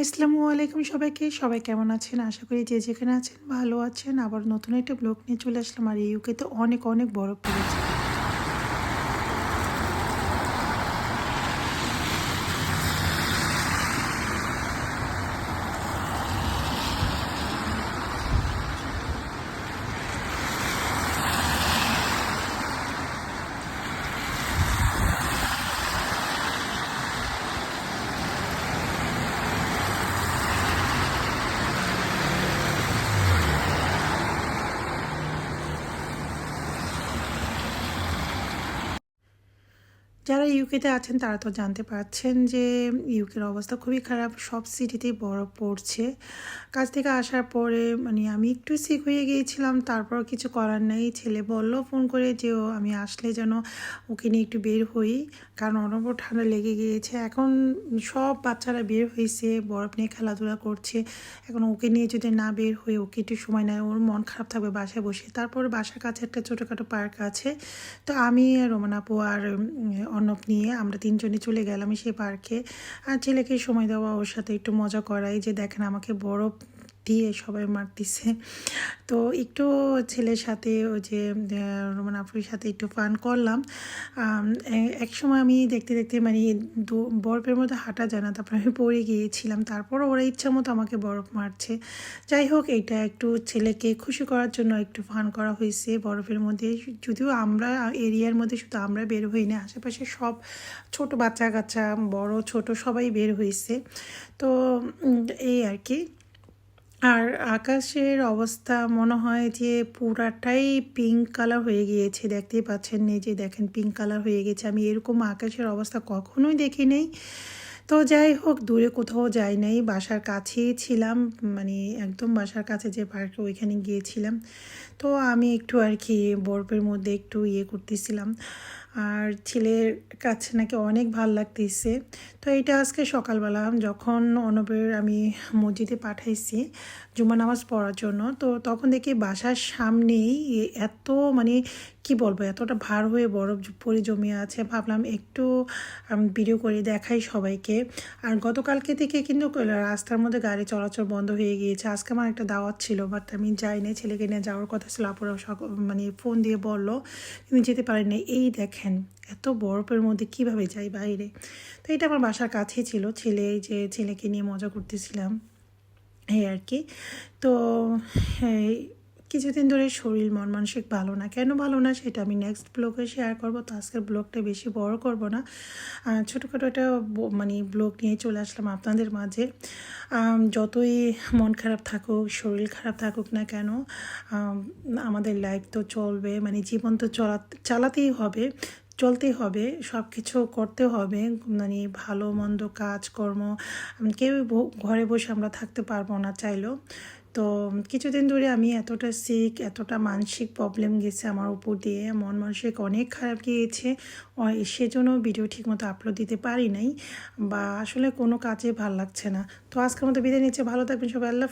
আসসালামু আলাইকুম সবাইকে। সবাই কেমন আছেন? আশা করি যে যেখানে আছেন ভালো আছেন। আবার নতুন একটা ব্লগ নিয়ে চলে আসলাম। আর এই ইউকেতে অনেক অনেক বরফ পড়েছে। যারা ইউকেতে আছেন, তারা তো জানতে পারছেন যে ইউকের অবস্থা খুবই খারাপ। সব সিটিতেই বরফ পড়ছে। কাজ থেকে আসার পরে মানে আমি একটু সিক হয়ে গিয়েছিলাম তারপর কিছু করার নেই। ছেলে বলল ফোন করে যে, ও, আমি আসলে যেন ওকে নিয়ে একটু বের হই। কারণ অনবর ঠান্ডা লেগে গিয়েছে। এখন সব বাচ্চারা বের হয়েছে বরফ নিয়ে খেলাধুলা করছে। এখন ওকে নিয়ে যদি না বের হয়ে ওকে একটু সময় নেয়। ওর মন খারাপ থাকবে বাসায় বসে। তারপর বাসার কাছে একটা ছোটোখাটো পার্ক আছে। তো আমি রোমানাপু আর অর্ণব নিয়ে আমরা তিনজনে চলে গেলাম সেই পার্কে। আর ছেলেকে সময় দেওয়া ওর সাথে একটু মজা করাই যে, দেখেন আমাকে বরফ দিয়ে সবাই মার মারতেছে। তো একটু ছেলের সাথে ওই যে রোমান আফুর সাথে একটু ফান করলাম। এক সময় আমি দেখতে দেখতে মানে বরফের মধ্যে হাঁটা যায় না, তারপর আমি পড়ে গিয়েছিলাম। তারপর ওরা ইচ্ছা মতো আমাকে বরফ মারছে। যাই হোক, এটা একটু ছেলেকে খুশি করার জন্য একটু ফান করা হয়েছে বরফের মধ্যে। যদিও আমরা এরিয়ার মধ্যে শুধু আমরা বের হই না, আশেপাশে সব ছোট বাচ্চা কাচ্চা বড়, ছোট সবাই বের হয়েছে। তো এই আর কি। আর আকাশের অবস্থা মনে হয় যে পুরাটাই পিঙ্ক কালার হয়ে গিয়েছে। দেখতেই পাচ্ছেন নিজে দেখেন পিঙ্ক কালার হয়ে গেছে। আমি এরকম আকাশের অবস্থা কখনোই দেখি নেই। তো যাই হোক, দূরে কোথাও যাই নাই। বাসার কাছেই ছিলাম মানে একদম বাসার কাছে যে পার্কে ওইখানে গিয়েছিলাম। তো আমি একটু আর কি বরফের মধ্যে একটু ইয়ে করতেছিলাম। আর ছেলের কাছে নাকি অনেক ভালো লাগতেছে। তো এটা আজকে সকালবেলা যখন অনবের আমি মসজিদে পাঠাইছি জুমা নামাজ পড়ার জন্য, তো তখন দেখি বাসার সামনেই এত মানে কি বলব, এতটা ভার হয়ে বরফ পরে জমে আছে। ভাবলাম একটু ভিডিও করে দেখাই সবাইকে। আর গতকালকে থেকে কিন্তু রাস্তার মধ্যে গাড়ি চলাচল বন্ধ হয়ে গিয়েছে। আজকে আমার একটা দাওয়াত ছিল বাট আমি যাইনি। ছেলেকে নিয়ে যাওয়ার কথা ছিল আপুরা মানে ফোন দিয়ে বলল তুমি যেতে পারিনি। এই দেখেন এত বরফের মধ্যে কীভাবে যাই বাইরে? তো এটা আমার বাসার কাছেই ছিল, ছেলে যে ছেলেকে নিয়ে মজা করতেছিলাম। এই আর কি। তো কিছুদিন ধরে শরীর মন মানসিক ভালো না। কেন ভালো না সেটা আমি নেক্সট ব্লগে শেয়ার করব। তো আজকের ব্লগটা বেশি বড় করব না। ছোটোখাটো একটা মানে ব্লগ নিয়ে চলে আসলাম আপনাদের মাঝে। যতই মন খারাপ থাকুক, শরীর খারাপ থাকুক না কেন আমাদের লাইফ তো চলবে। মানে জীবন তো চলা, চালাতেই হবে চলতে হবে সব কিছু করতে হবে। মানে ভালো মন্দ কাজকর্ম কেউ ঘরে বসে আমরা থাকতে পারব না চাইলেও। তো কিছুদিন ধরে আমি এতটা সিক এতটা মানসিক প্রবলেম গেছে আমার উপর দিয়ে। মন মানসিক অনেক খারাপ গিয়েছে। সেজন্য ভিডিও ঠিকমতো আপলোড দিতে পারি নাই। বা আসলে কোনো কাজে ভালো লাগছে না। তো আজকের মতো বিদায় নিচ্ছে। ভালো থাকবেন সবাই। আল্লাহ